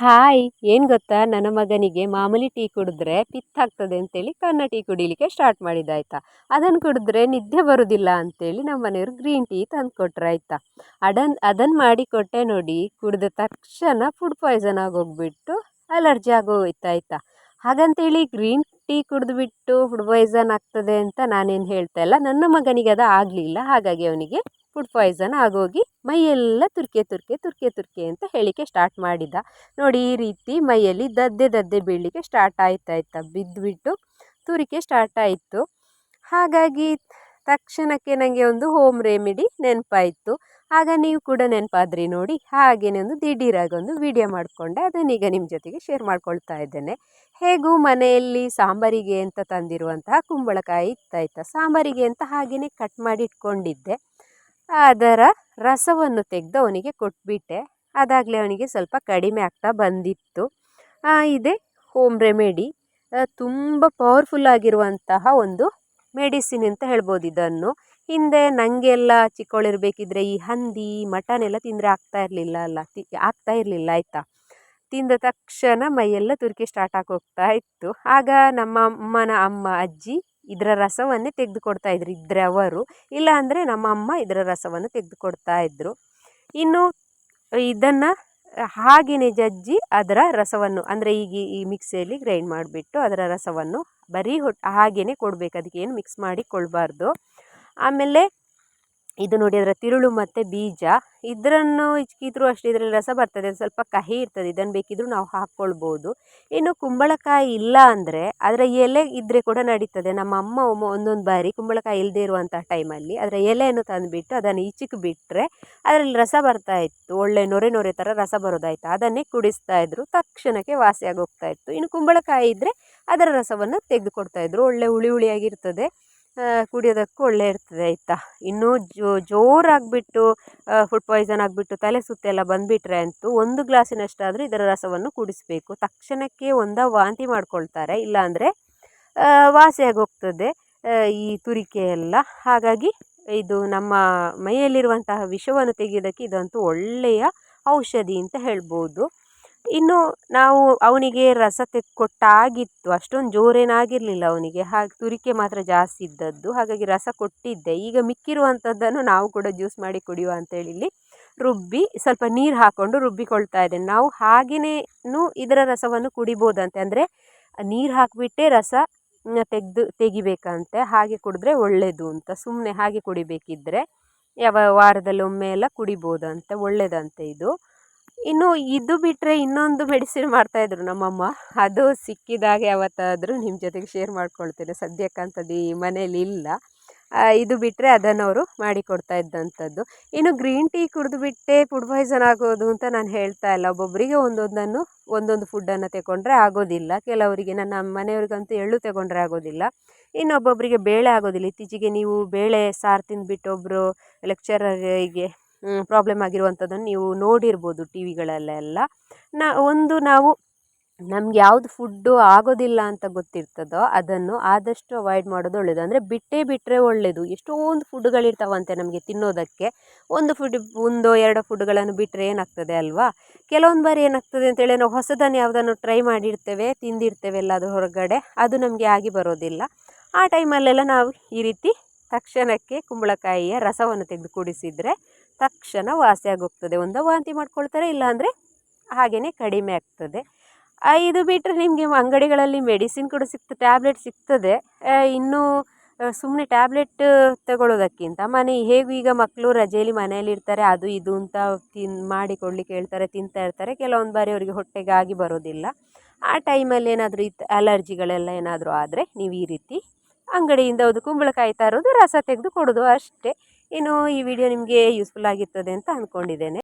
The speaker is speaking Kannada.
ಹಾಯ್, ಏನು ಗೊತ್ತಾ? ನನ್ನ ಮಗನಿಗೆ ಮಾಮೂಲಿ ಟೀ ಕುಡಿದ್ರೆ ಪಿತ್ತಾಗ್ತದೆ ಅಂತೇಳಿ ಕನ್ನ ಟೀ ಕುಡಿಲಿಕ್ಕೆ ಸ್ಟಾರ್ಟ್ ಮಾಡಿದ ಆಯಿತಾ ಅದನ್ನು ಕುಡಿದ್ರೆ ನಿದ್ದೆ ಬರೋದಿಲ್ಲ ಅಂತೇಳಿ ನಮ್ಮ ಮನೆಯವರು ಗ್ರೀನ್ ಟೀ ತಂದು ಕೊಟ್ರೆ ಆಯಿತಾ. ಅಡನ್ ಅದನ್ನು ಮಾಡಿ ಕೊಟ್ಟೆ ನೋಡಿ ಕುಡಿದ ತಕ್ಷಣ ಫುಡ್ ಪಾಯ್ಸನ್ ಆಗೋಗ್ಬಿಟ್ಟು ಅಲರ್ಜಿ ಆಗೋಯ್ತಾಯ್ತಾ. ಹಾಗಂತೇಳಿ ಗ್ರೀನ್ ಟೀ ಕುಡಿದ್ಬಿಟ್ಟು ಫುಡ್ ಪಾಯ್ಸನ್ ಆಗ್ತದೆ ಅಂತ ನಾನೇನು ಹೇಳ್ತಾ ಇಲ್ಲ. ನನ್ನ ಮಗನಿಗೆ ಅದು ಆಗಲಿಲ್ಲ. ಹಾಗಾಗಿ ಅವನಿಗೆ ಫುಡ್ ಪಾಯ್ಸನ್ ಆಗೋಗಿ ಮೈಯೆಲ್ಲ ತುರ್ಕೆ ತುರ್ಕೆ ತುರ್ಕೆ ತುರ್ಕೆ ಅಂತ ಹೇಳಿಕೆ ಸ್ಟಾರ್ಟ್ ಮಾಡಿದ. ನೋಡಿ ಈ ರೀತಿ ಮೈಯಲ್ಲಿ ದದ್ದೆ ದದ್ದೆ ಬೀಳಲಿಕ್ಕೆ ಸ್ಟಾರ್ಟ್ ಆಯ್ತಾಯ್ತಾ ಬಿದ್ದುಬಿಟ್ಟು ತುರಿಕೆ ಸ್ಟಾರ್ಟ್ ಆಯಿತು. ಹಾಗಾಗಿ ತಕ್ಷಣಕ್ಕೆ ನನಗೆ ಒಂದು ಹೋಮ್ ರೆಮಿಡಿ ನೆನಪಾಯಿತು. ಆಗ ನೀವು ಕೂಡ ನೆನಪಾದ್ರಿ ನೋಡಿ. ಹಾಗೆಯೇ ಒಂದು ದಿಢೀರಾಗಿ ಒಂದು ವಿಡಿಯೋ ಮಾಡಿಕೊಂಡೆ. ಅದನ್ನೀಗ ನಿಮ್ಮ ಜೊತೆಗೆ ಶೇರ್ ಮಾಡ್ಕೊಳ್ತಾ ಇದ್ದೇನೆ. ಹೇಗೂ ಮನೆಯಲ್ಲಿ ಸಾಂಬಾರಿಗೆ ಅಂತ ತಂದಿರುವಂತಹ ಕುಂಬಳಕಾಯಿ ಇತ್ತಾಯ್ತಾ ಸಾಂಬಾರಿಗೆ ಅಂತ ಹಾಗೆಯೇ ಕಟ್ ಮಾಡಿ ಇಟ್ಕೊಂಡಿದ್ದೆ. ಅದರ ರಸವನ್ನು ತೆಗೆದು ಅವನಿಗೆ ಕೊಟ್ಬಿಟ್ಟೆ. ಅದಾಗಲೇ ಅವನಿಗೆ ಸ್ವಲ್ಪ ಕಡಿಮೆ ಆಗ್ತಾ ಬಂದಿತ್ತು. ಇದೆ ಹೋಮ್ ರೆಮಿಡಿ ತುಂಬ ಪವರ್ಫುಲ್ ಆಗಿರುವಂತಹ ಒಂದು ಮೆಡಿಸಿನ್ ಅಂತ ಹೇಳ್ಬೋದು ಇದನ್ನು. ಹಿಂದೆ ನನಗೆಲ್ಲ ಚಿಕ್ಕವಳಿರಬೇಕಿದ್ರೆ ಈ ಹಂದಿ ಮಟನ್ ಎಲ್ಲ ತಿಂದರೆ ಆಗ್ತಾ ಇರಲಿಲ್ಲ ಅಲ್ಲ, ತಿ, ಆಗ್ತಾ ಇರಲಿಲ್ಲ, ಆಯಿತಾ? ತಿಂದ ತಕ್ಷಣ ಮೈಯೆಲ್ಲ ತುರಿಕೆ ಸ್ಟಾರ್ಟ್ ಆಗಿ ಇತ್ತು. ಆಗ ನಮ್ಮ ಅಮ್ಮನ ಅಮ್ಮ, ಅಜ್ಜಿ ಇದರ ರಸವನ್ನೇ ತೆಗೆದುಕೊಡ್ತಾ ಇದ್ರು ಇದ್ದರೆ ಅವರು ಇಲ್ಲ ಅಂದರೆ ನಮ್ಮ ಅಮ್ಮ ಇದರ ರಸವನ್ನು ತೆಗೆದುಕೊಡ್ತಾ ಇದ್ದರು ಇನ್ನು ಇದನ್ನು ಹಾಗೆಯೇ ಜಜ್ಜಿ ಅದರ ರಸವನ್ನು ಅಂದರೆ ಈಗ ಈ ಮಿಕ್ಸಿಯಲ್ಲಿ ಗ್ರೈಂಡ್ ಮಾಡಿಬಿಟ್ಟು ಅದರ ರಸವನ್ನು ಬರೀ ಹೊಟ್ಟೆ ಹಾಗೆಯೇ ಕೊಡಬೇಕು. ಅದಕ್ಕೆ ಏನು ಮಿಕ್ಸ್ ಮಾಡಿ ಕೊಡಬಾರ್ದು. ಆಮೇಲೆ ಇದು ನೋಡಿ ಅದರ ತಿರುಳು ಮತ್ತು ಬೀಜ. ಇದರನ್ನು ಹಿಚ್ಕಿದ್ರು ಅಷ್ಟೇ ಇದರಲ್ಲಿ ರಸ ಬರ್ತದೆ. ಸ್ವಲ್ಪ ಕಹಿ ಇರ್ತದೆ. ಇದನ್ನು ಬೇಕಿದ್ದರೂ ನಾವು ಹಾಕ್ಕೊಳ್ಬೋದು ಇನ್ನು ಕುಂಬಳಕಾಯಿ ಇಲ್ಲ ಅಂದರೆ ಅದರ ಎಲೆ ಇದ್ದರೆ ಕೂಡ ನಡೀತದೆ. ನಮ್ಮ ಅಮ್ಮ ಒಮ್ಮೆ ಒಂದೊಂದು ಬಾರಿ ಕುಂಬಳಕಾಯಿ ಇಲ್ಲದೇ ಇರುವಂಥ ಟೈಮಲ್ಲಿ ಅದರ ಎಲೆಯನ್ನು ತಂದುಬಿಟ್ಟು ಅದನ್ನು ಈಚೆಗೆ ಬಿಟ್ಟರೆ ಅದರಲ್ಲಿ ರಸ ಬರ್ತಾ ಇತ್ತು. ಒಳ್ಳೆ ನೊರೆ ನೊರೆ ಥರ ರಸ ಬರೋದಾಯ್ತು. ಅದನ್ನೇ ಕುಡಿಸ್ತಾ ಇದ್ರು. ತಕ್ಷಣಕ್ಕೆ ವಾಸಿಯಾಗಿ ಹೋಗ್ತಾ ಇತ್ತು. ಇನ್ನು ಕುಂಬಳಕಾಯಿ ಇದ್ದರೆ ಅದರ ರಸವನ್ನು ತೆಗೆದುಕೊಡ್ತಾ ಇದ್ದರು ಒಳ್ಳೆ ಹುಳಿ ಹುಳಿಯಾಗಿರ್ತದೆ. ಕುಡಿಯೋದಕ್ಕೂ ಒಳ್ಳೆ ಇರ್ತದೆ, ಆಯಿತಾ? ಇನ್ನೂ ಜೋರಾಗಿಬಿಟ್ಟು ಫುಡ್ ಪಾಯ್ಸನ್ ಆಗಿಬಿಟ್ಟು ತಲೆ ಸುತ್ತೆಲ್ಲ ಬಂದುಬಿಟ್ರೆ ಅಂತೂ ಒಂದು ಗ್ಲಾಸಿನಷ್ಟಾದರೂ ಇದರ ರಸವನ್ನು ಕುಡಿಸಬೇಕು. ತಕ್ಷಣಕ್ಕೆ ಒಂದ ವಾಂತಿ ಮಾಡ್ಕೊಳ್ತಾರೆ, ಇಲ್ಲಾಂದರೆ ವಾಸಿಯಾಗಿ ಹೋಗ್ತದೆ ಈ ತುರಿಕೆ ಎಲ್ಲ. ಹಾಗಾಗಿ ಇದು ನಮ್ಮ ಮೈಯಲ್ಲಿರುವಂತಹ ವಿಷವನ್ನು ತೆಗೆಯೋದಕ್ಕೆ ಇದಂತೂ ಒಳ್ಳೆಯ ಔಷಧಿ ಅಂತ ಹೇಳ್ಬೋದು. ಇನ್ನು ನಾವು ಅವನಿಗೆ ರಸ ತೆಕ್ಕೊಟ್ಟಾಗಿತ್ತು ಕೊಟ್ಟಾಗಿತ್ತು. ಅಷ್ಟೊಂದು ಜೋರೇನಾಗಿರಲಿಲ್ಲ ಅವನಿಗೆ. ಹಾಗೆ ತುರಿಕೆ ಮಾತ್ರ ಜಾಸ್ತಿ ಇದ್ದದ್ದು. ಹಾಗಾಗಿ ರಸ ಕೊಟ್ಟಿದ್ದೆ. ಈಗ ಮಿಕ್ಕಿರುವಂಥದ್ದನ್ನು ನಾವು ಕೂಡ ಜ್ಯೂಸ್ ಮಾಡಿ ಕುಡಿಯುವ ಅಂತೇಳಿ ಇಲ್ಲಿ ರುಬ್ಬಿ ಸ್ವಲ್ಪ ನೀರು ಹಾಕ್ಕೊಂಡು ರುಬ್ಬಿಕೊಳ್ತಾ ಇದ್ದೇನೆ. ನಾವು ಹಾಗೆಯೇ ಇದರ ರಸವನ್ನು ಕುಡಿಬೋದಂತೆ ಅಂದರೆ ನೀರು ಹಾಕಿಬಿಟ್ಟೇ ರಸ ತೆಗೆದು, ತೆಗಿಬೇಕಂತೆ. ಹಾಗೆ ಕುಡಿದ್ರೆ ಒಳ್ಳೆಯದು ಅಂತ. ಸುಮ್ಮನೆ ಹಾಗೆ ಕುಡಿಬೇಕಿದ್ರೆ ಯಾವ ವಾರದಲ್ಲಿ ಒಮ್ಮೆ ಎಲ್ಲ ಕುಡಿಬೋದಂತೆ. ಒಳ್ಳೆಯದಂತೆ ಇದು. ಇನ್ನು ಇದು ಬಿಟ್ಟರೆ ಇನ್ನೊಂದು ಮೆಡಿಸಿನ್ ಮಾಡ್ತಾಯಿದ್ರು ನಮ್ಮಮ್ಮ. ಅದು ಸಿಕ್ಕಿದಾಗ ಯಾವತ್ತಾದರೂ ನಿಮ್ಮ ಜೊತೆಗೆ ಶೇರ್ ಮಾಡ್ಕೊಳ್ತೇನೆ. ಸದ್ಯಕ್ಕಂಥದ್ದು ಈ ಮನೇಲಿ ಇಲ್ಲ. ಇದು ಬಿಟ್ಟರೆ ಅದನ್ನು ಅವರು ಮಾಡಿಕೊಡ್ತಾ ಇದ್ದಂಥದ್ದು. ಇನ್ನು ಗ್ರೀನ್ ಟೀ ಕುಡಿದುಬಿಟ್ಟೆ ಫುಡ್ ಪಾಯ್ಸನ್ ಆಗೋದು ಅಂತ ನಾನು ಹೇಳ್ತಾ ಇಲ್ಲ. ಒಬ್ಬೊಬ್ಬರಿಗೆ ಒಂದೊಂದನ್ನು, ಒಂದೊಂದು ಫುಡ್ಡನ್ನು ತಗೊಂಡ್ರೆ ಆಗೋದಿಲ್ಲ. ಕೆಲವರಿಗೆ ನನ್ನ ಮನೆಯವ್ರಿಗಂತೂ ಎಳ್ಳು ತಗೊಂಡ್ರೆ ಆಗೋದಿಲ್ಲ. ಇನ್ನೊಬ್ಬೊಬ್ಬರಿಗೆ ಬೇಳೆ ಆಗೋದಿಲ್ಲ. ಇತ್ತೀಚೆಗೆ ನೀವು ಬೇಳೆ ಸಾರು ತಿಂದುಬಿಟ್ಟು ಒಬ್ಬರು ಲೆಕ್ಚರರಿಗೆ ಪ್ರಾಬ್ಲಮ್ ಆಗಿರುವಂಥದ್ದನ್ನು ನೀವು ನೋಡಿರ್ಬೋದು ಟಿ ವಿಗಳಲ್ಲೆಲ್ಲ ನಾ, ಒಂದು ನಾವು ನಮ್ಗೆ ಯಾವುದು ಫುಡ್ಡು ಆಗೋದಿಲ್ಲ ಅಂತ ಗೊತ್ತಿರ್ತದೋ ಅದನ್ನು ಆದಷ್ಟು ಅವಾಯ್ಡ್ ಮಾಡೋದು ಒಳ್ಳೆಯದು ಅಂದರೆ ಬಿಟ್ಟೇ ಬಿಟ್ಟರೆ ಒಳ್ಳೆಯದು ಎಷ್ಟೊಂದು ಫುಡ್ಗಳಿರ್ತಾವಂತೆ ನಮಗೆ ತಿನ್ನೋದಕ್ಕೆ. ಒಂದು ಫುಡ್ ಒಂದು, ಎರಡು ಫುಡ್ಗಳನ್ನು ಬಿಟ್ಟರೆ ಏನಾಗ್ತದೆ ಅಲ್ವಾ? ಕೆಲವೊಂದು ಬಾರಿ ಏನಾಗ್ತದೆ ಅಂತೇಳಿ ನಾವು ಹೊಸದನ್ನು ಯಾವುದನ್ನು ಟ್ರೈ ಮಾಡಿರ್ತೇವೆ, ತಿಂದಿರ್ತೇವೆ ಅದು ಹೊರಗಡೆ, ಅದು ನಮಗೆ ಆಗಿ ಬರೋದಿಲ್ಲ. ಆ ಟೈಮಲ್ಲೆಲ್ಲ ನಾವು ಈ ರೀತಿ ತಕ್ಷಣಕ್ಕೆ ಕುಂಬಳಕಾಯಿಯ ರಸವನ್ನು ತೆಗೆದು ಕುಡಿಸಿದರೆ ತಕ್ಷಣ ವಾಸಿಯಾಗೋಗ್ತದೆ ಒಂದು ವಾಂತಿ ಮಾಡ್ಕೊಳ್ತಾರೆ, ಇಲ್ಲಾಂದರೆ ಹಾಗೆಯೇ ಕಡಿಮೆ ಆಗ್ತದೆ. ಇದು ಬಿಟ್ಟರೆ ನಿಮಗೆ ಅಂಗಡಿಗಳಲ್ಲಿ ಮೆಡಿಸಿನ್ ಕೂಡ ಸಿಗ್ತದೆ ಟ್ಯಾಬ್ಲೆಟ್ ಸಿಗ್ತದೆ. ಇನ್ನೂ ಸುಮ್ಮನೆ ಟ್ಯಾಬ್ಲೆಟ್ ತಗೊಳ್ಳೋದಕ್ಕಿಂತ ಮನೆ, ಹೇಗೂ ಈಗ ಮಕ್ಕಳು ರಜೆಯಲ್ಲಿ ಇರ್ತಾರೆ, ಅದು ಇದು ಅಂತ ತಿನ್ ಮಾಡಿ ಕೊಡ್ಲಿಕ್ಕೆ ಹೇಳ್ತಾರೆ ತಿಂತಾ ಇರ್ತಾರೆ. ಕೆಲವೊಂದು ಬಾರಿ ಅವರಿಗೆ ಹೊಟ್ಟೆಗಾಗಿ ಬರೋದಿಲ್ಲ. ಆ ಟೈಮಲ್ಲಿ ಏನಾದರೂ ಇತ್ತು ಅಲರ್ಜಿಗಳೆಲ್ಲ ಏನಾದರೂ ಆದರೆ ನೀವು ಈ ರೀತಿ ಅಂಗಡಿಯಿಂದ ಅದು ಕುಂಬಳಕಾಯಿ ತರೋದು, ರಸ ತೆಗೆದು ಕೊಡೋದು ಅಷ್ಟೇ. ಇನ್ನು ಈ ವಿಡಿಯೋ ನಿಮಗೆ ಯೂಸ್ಫುಲ್ ಆಗಿರ್ತದೆ ಅಂತ ಅಂದ್ಕೊಂಡಿದ್ದೇನೆ